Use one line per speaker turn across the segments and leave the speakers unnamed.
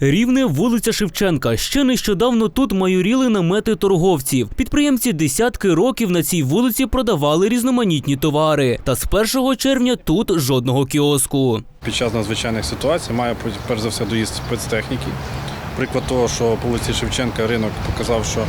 Рівне вулиця Шевченка. Ще нещодавно тут майоріли намети торговців. Підприємці десятки років на цій вулиці продавали різноманітні товари. Та з 1 червня тут жодного кіоску.
Під час надзвичайних ситуацій має перш за все доїзд спецтехніки. Приклад того, що по вулиці Шевченка ринок показав, що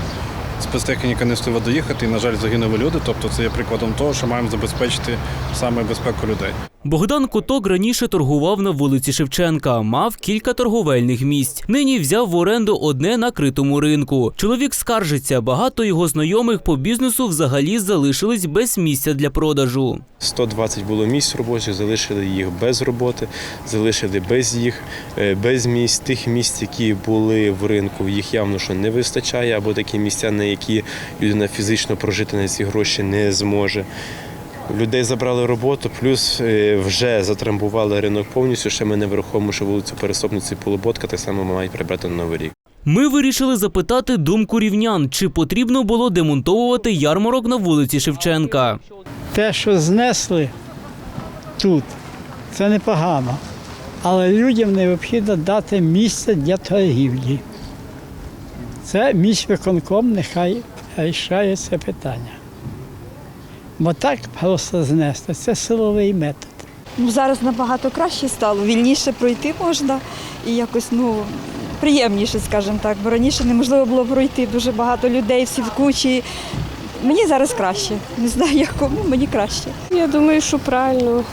спецтехніка не встигла доїхати, і, на жаль, загинули люди. Тобто це є прикладом того, що маємо забезпечити саме безпеку людей.
Богдан Куток раніше торгував на вулиці Шевченка, мав кілька торговельних місць. Нині взяв в оренду одне на критому ринку. Чоловік скаржиться, багато його знайомих по бізнесу взагалі залишились без місця для продажу.
120 було місць робочих, залишили їх без роботи, залишили без їх, е, без місць. Тих місць, які були в ринку, їх явно що не вистачає, або такі місця, на які людина фізично прожити на ці гроші не зможе. Людей забрали роботу, плюс е, вже затрамбували ринок повністю. Ще ми не враховуємо, що вулицю Пересопниці Полуботка так само мають прибрати на новий рік.
Ми вирішили запитати думку рівнян, чи потрібно було демонтовувати ярмарок на вулиці Шевченка.
те, що знесли тут, це непогано. Але людям необхідно дати місце для торгівлі. Це міськвиконком нехай рішає це питання. Бо так просто знести це силовий метод.
Ну, зараз набагато краще стало, вільніше пройти можна і якось ну, приємніше, скажімо так. Бо раніше неможливо було пройти дуже багато людей, всі в кучі. Мені зараз краще. Не знаю, як кому, мені краще.
Я думаю, що правильно.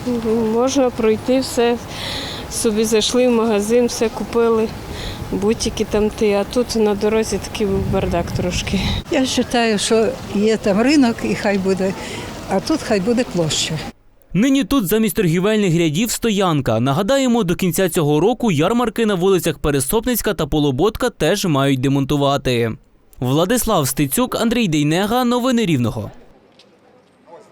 Можна пройти все. Собі зайшли в магазин, все купили, бутики там ти, а тут на дорозі такий бардак трошки.
Я вважаю, що є там ринок і хай буде, а тут хай буде площа.
Нині тут замість торгівельних рядів стоянка. Нагадаємо, до кінця цього року ярмарки на вулицях Пересопницька та Полоботка теж мають демонтувати. Владислав Стецюк, Андрій Дейнега. Новини Рівного.